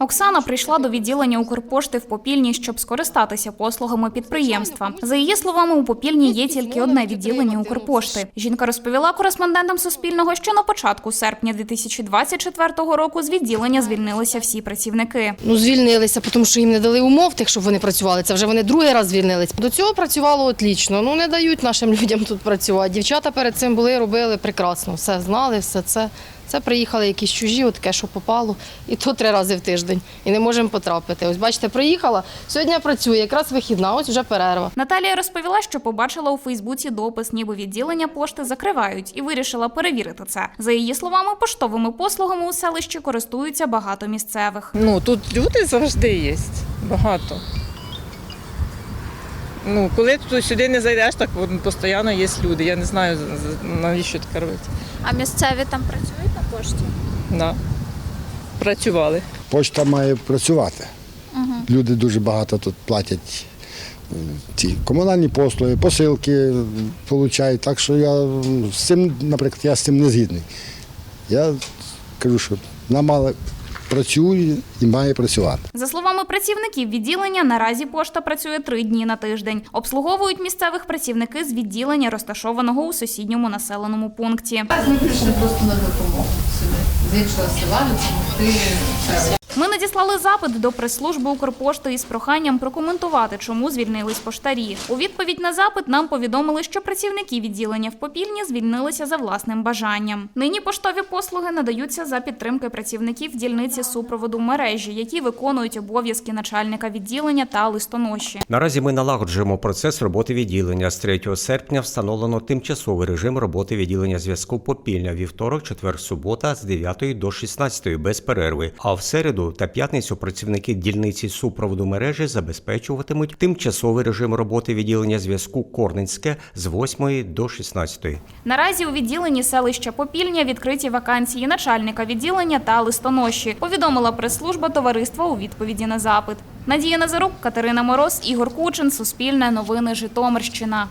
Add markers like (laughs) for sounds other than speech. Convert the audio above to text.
Оксана прийшла до відділення Укрпошти в Попільні, щоб скористатися послугами підприємства. За її словами, у Попільні є тільки одне відділення Укрпошти. Жінка розповіла кореспондентам Суспільного, що на початку серпня 2024 року з відділення звільнилися всі працівники. Ну, звільнилися, тому що їм не дали умов тих, щоб вони працювали. Це вже вони другий раз звільнились. До цього працювало отлічно. Ну не дають нашим (laughs) людям тут працювати. Дівчата перед цим були, робили прекрасно. Все знали, все це. Це приїхали якісь чужі, от таке, що попало, і то три рази в тиждень. І не можемо потрапити. Ось бачите, приїхала. Сьогодні я працюю, якраз вихідна, ось вже перерва. Наталія розповіла, що побачила у Фейсбуці допис, ніби відділення пошти закривають, і вирішила перевірити це. За її словами, поштовими послугами у селищі користуються багато місцевих. Ну, тут люди завжди є. Багато. Ну, коли ти сюди не зайдеш, так постійно є люди. Я не знаю, навіщо таке робити. А місцеві там працюють на пошті? Да. Працювали. Почта має працювати. Люди дуже багато тут платять е, ці комунальні послуги, посилки е, получають. Так що я з цим, наприклад, я з цим не згідний. Я кажу, що вона мала працює і має працювати. За словами працівників відділення, наразі пошта працює три дні на тиждень. Обслуговують місцевих працівники з відділення, розташованого у сусідньому населеному пункті. Ми прийшли просто на допомогу сюди. З іншого села допомогти. Ми надіслали запит до прес-служби Укрпошти із проханням прокоментувати, чому звільнились поштарі. У відповідь на запит нам повідомили, що працівники відділення в Попільні звільнилися за власним бажанням. Нині поштові послуги надаються за підтримки працівників дільниці супроводу мережі, які виконують обов'язки начальника відділення та листоноші. Наразі ми налагоджуємо процес роботи відділення. З 3 серпня встановлено тимчасовий режим роботи відділення зв'язку Попільня вівторок, четвер, субота з 9 до 16 без перерви. А в та п'ятницю працівники дільниці супроводу мережі забезпечуватимуть тимчасовий режим роботи відділення зв'язку Корненське з 8 до 16. Наразі у відділенні селища Попільня відкриті вакансії начальника відділення та листоноші. Повідомила прес-служба товариства у відповіді на запит. Надія Назарук, Катерина Мороз, Ігор Кучин, Суспільне новини Житомирщина.